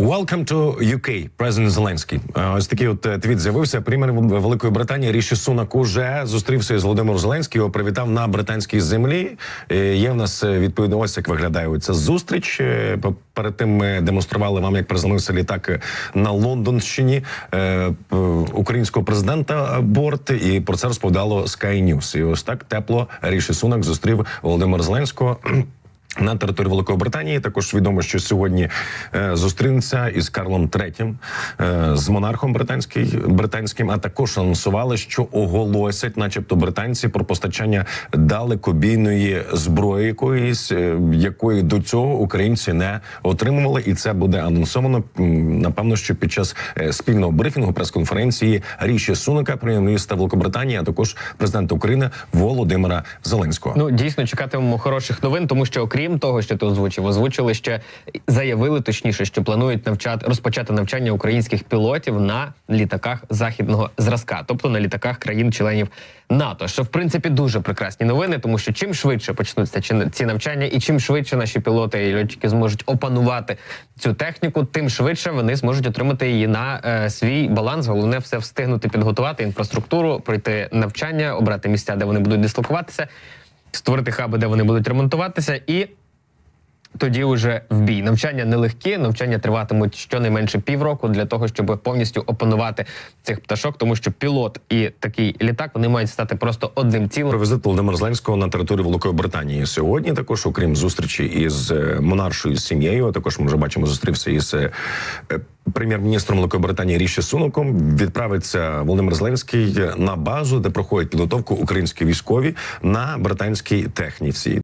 Welcome to UK, президент Зеленський. Е, Ось такий от е, твіт з'явився. Прем'єр Великої Британії Ріші Сунак уже зустрівся із Володимиром Зеленським. Його привітав на британській землі. Е, Є в нас відповідно ось як виглядає ця зустріч. Перед тим ми демонстрували вам, як приземлився літак на Лондонщині українського президента борт, і про це розповідало Sky News. І ось так тепло Ріші Сунак зустрів Володимира Зеленського. На території Великої Британії також відомо, що сьогодні е, зустрінеться із Карлом III, е, з монархом британським. А також анонсували, що оголосять, начебто, британці про постачання далекобійної зброї, якоїсь е, якої до цього українці не отримували, і це буде анонсовано напевно, що під час спільного брифінгу прес-конференції Ріші Сунака, прем'єр-міністра Великобританії, а також президента України Володимира Зеленського. Ну дійсно чекатимемо хороших новин, тому що окрім того, що ти озвучив, озвучили ще заявили точніше, що планують навчати розпочати навчання українських пілотів на літаках західного зразка, тобто на літаках країн-членів НАТО. Що в принципі дуже прекрасні новини, тому що чим швидше почнуться ці навчання, і чим швидше наші пілоти і льотчики зможуть опанувати цю техніку, тим швидше вони зможуть отримати її на е, свій баланс. Головне все встигнути підготувати інфраструктуру, пройти навчання, обрати місця, де вони будуть дислокуватися створити хаби, де вони будуть ремонтуватися, і тоді вже в бій. Навчання нелегкі, навчання триватимуть щонайменше півроку для того, щоб повністю опанувати цих пташок, тому що пілот і такий літак вони мають стати просто одним цілим. Про візит Володимира Зеленського на територію Великої Британії сьогодні. Також, окрім зустрічі із е, монаршою сім'єю, також ми вже бачимо, зустрівся із е, е, прем'єр-міністром Великої Британії Ріші Суноком. Відправиться Володимир Зеленський на базу, де проходять підготовку українські військові на британській техніці.